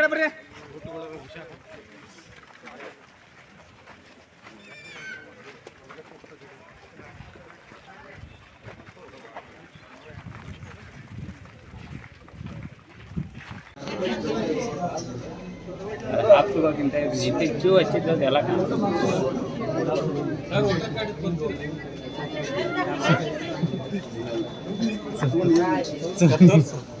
ಕಡೆ ಬರ್ರಿ ಹಾಕ್ಕೋಕ್ಕಿಂತ ಹೆಚ್ಚು ಹಚ್ಚಿದ್ದು ಎಲ್ಲ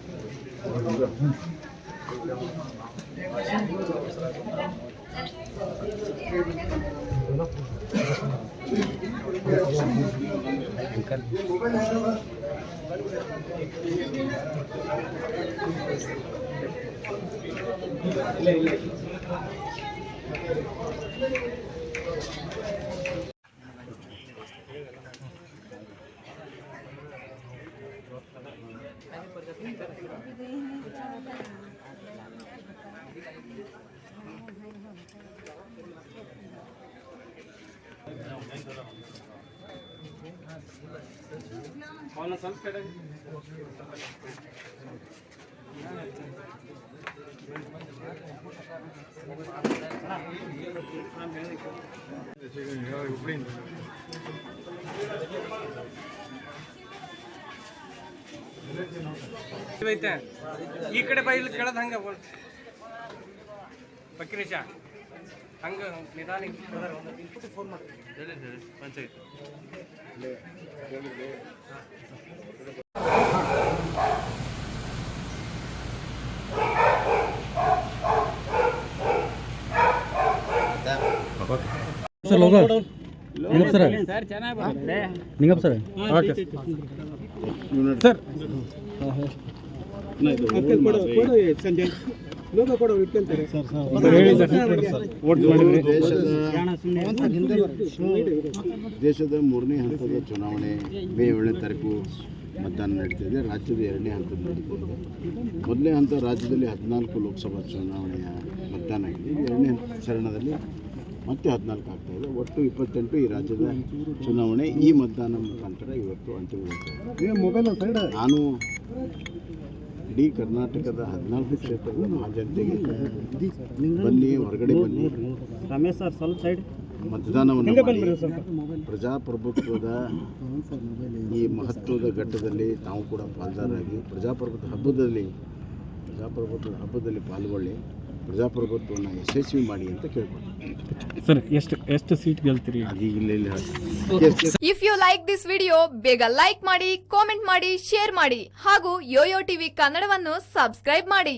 ಇಲ್ಲ ಇಲ್ಲ कौन सा संस्कार है ఇప్పుడు ಐತೆ ಈ ಕಡೆ ಬಾ ಇಲ್ಲಿ ಕೆಳದ್ ಹಂಗ ಬಕ್ರೀಶ ಹಂಗ ನಿಧಾನ ಫೋನ್ ಮಾಡಿ panchayat sir ಲೋಗ Ningappa sir sir ಚೆನ್ನಾಗಿ ಬರುತ್ತೆ ನಿಂಗಪ್ಪ ಸರ್ ಓಕೆ sir. ದೇಶದ ಮೂರನೇ ಹಂತದ ಚುನಾವಣೆ ಮೇ ಏಳನೇ ತಾರೀಕು ಮತದಾನ ನಡೀತಿದೆ ರಾಜ್ಯದ ಎರಡನೇ ಹಂತದ ನಡೀತಿದೆ ಮೊದಲನೇ ಹಂತ ರಾಜ್ಯದಲ್ಲಿ ಹದಿನಾಲ್ಕು ಲೋಕಸಭಾ ಚುನಾವಣೆಯ ಮತದಾನ ಆಗಿದೆ. ಎರಡನೇ ಹಂತ ಚರಣದಲ್ಲಿ ಮತ್ತೆ ಹದಿನಾಲ್ಕು ಆಗ್ತಾ ಇದೆ. ಒಟ್ಟು ಇಪ್ಪತ್ತೆಂಟು ಈ ರಾಜ್ಯದ ಚುನಾವಣೆ ಈ ಮತದಾನ ಮುಖಾಂತರ ಇವತ್ತು ಅಂತಿಮಗೊಳ್ತಾ ಮೊಬೈಲ್ ನಾನು ಇಡೀ ಕರ್ನಾಟಕದ ಹದಿನಾಲ್ಕು ಕ್ಷೇತ್ರದ ಜನತೆಗೆ ಬನ್ನಿ ಹೊರಗಡೆ ಬನ್ನಿ. ರಮೇಶ್ ಸರ್ ಸ್ವಲ್ಪ ಸೈಡ್ ಮತದಾನವನ್ನು ಪ್ರಜಾಪ್ರಭುತ್ವದ ಈ ಮಹತ್ವದ ಘಟ್ಟದಲ್ಲಿ ತಾವು ಕೂಡ ಪಾಲ್ದಾರಾಗಿ ಪ್ರಜಾಪ್ರಭುತ್ವ ಹಬ್ಬದಲ್ಲಿ ಪ್ರಜಾಪ್ರಭುತ್ವದ ಹಬ್ಬದಲ್ಲಿ ಪಾಲ್ಗೊಳ್ಳಿ. ಪ್ರಜಾಪ್ರಭುತ್ವವನ್ನು ಯಶಸ್ವಿ ಮಾಡಿ ಅಂತ ಕೇಳ್ಬೋದು. ಸರ್ ಎಷ್ಟು ಎಷ್ಟು ಸೀಟ್ ಗೆಲ್ತೀರಿ? ಅದೀಗ ಇಲ್ಲ ಇಲ್ಲಿ if you like this video ಬೇಗ ಲೈಕ್ ಮಾಡಿ ಕಾಮೆಂಟ್ ಮಾಡಿ ಶೇರ್ ಮಾಡಿ ಹಾಗೂ ಯೋಯೋ ಟಿವಿ ಕನ್ನಡವನ್ನು ಸಬ್ಸ್ಕ್ರೈಬ್ ಮಾಡಿ.